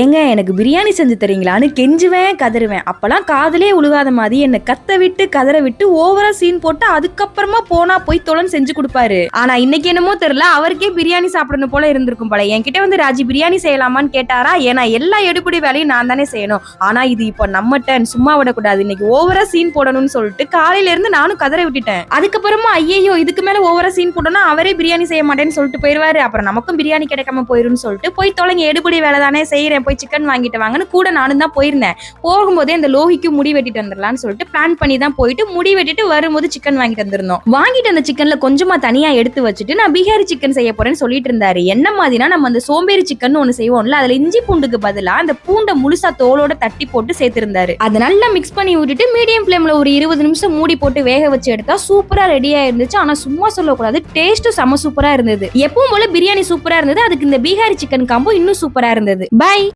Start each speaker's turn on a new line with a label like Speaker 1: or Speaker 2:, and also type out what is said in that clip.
Speaker 1: ஏங்க எனக்கு பிரியாணி செஞ்சு தரீங்களான்னு கெஞ்சுவேன் கதறுவேன். அப்போல்லாம் காதலே உழுகாத மாதிரி என்னை கத்த விட்டு கதற விட்டு ஓவரா சீன் போட்டு அதுக்கப்புறமா போனா போய் தொலன் செஞ்சு கொடுப்பாரு. ஆனா இன்னைக்கு என்னமோ தெரியல அவருக்கே பிரியாணி சாப்பிடணும் போல இருந்திருக்கும் போல. என்கிட்ட வந்து ராஜி பிரியாணி செய்யலாமான்னு கேட்டாரா? ஏன்னா எல்லா எடுபடி வேலையும் நான் தானே செய்யணும். ஆனா இது இப்போ நம்ம turn சும்மா விடக்கூடாது. இன்னைக்கு ஓவரா சீன் போடணும்னு சொல்லிட்டு காலையில இருந்து நானும் கதற விட்டுட்டேன். அதுக்கப்புறமா ஐயோ இதுக்கு மேல ஓவரா சீன் போட்டோம்னா அவரே பிரியாணி செய்ய மாட்டேன்னு சொல்லிட்டு போயிருவாரு. அப்புறம் நமக்கும் பிரியாணி கிடைக்காம போயிரும்னு சொல்லிட்டு போய் தொலைங்க எடுபடி வேலை தானே செய்யறேன். போய் சிக்கன் வாங்கிட்டு வாங்கன்னு கூட நானும் தான் போயிருந்தேன். போகும்போதே அந்த லோகிக்கு முடி வெட்டிட்டு வந்துடலாம்னு சொல்லிட்டு பிளான் பண்ணி தான் போயிட்டு முடி வெட்டிட்டு வரும்போது சிக்கன் வாங்கிட்டு வந்திருந்தோம். வாங்கிட்டு அந்த சிக்கன்ல கொஞ்சமா தனியா எடுத்து வச்சுட்டு நான் பீகாரி சிக்கன் செய்ய போறேன்னு சொல்லிட்டு இருந்தாரு. என்ன மாதிரினா நம்ம அந்த சோம்பேறி சிக்கன் ஒன்று செய்வோம்ல அதுல இஞ்சி பூண்டுக்கு பதிலாக அந்த பூண்டை முழுசா தோலோட தட்டி போட்டு சேர்த்திருந்தாரு. அதை நல்லா மிக்ஸ் பண்ணி விட்டுட்டு மீடியம் ஃப்ளேம்ல ஒரு இருபது நிமிஷம் மூடி போட்டு வேக வச்சு எடுத்தா சூப்பரா ரெடியா இருந்துச்சு. ஆனா சும்மா சொல்லக்கூடாது டேஸ்ட்டும் செம சூப்பரா இருந்தது. எப்பவும் போல பிரியாணி சூப்பரா இருந்தது. அதுக்கு இந்த பீகாரி சிக்கன் காம்போ இன்னும் சூப்பரா இருந்தது. பை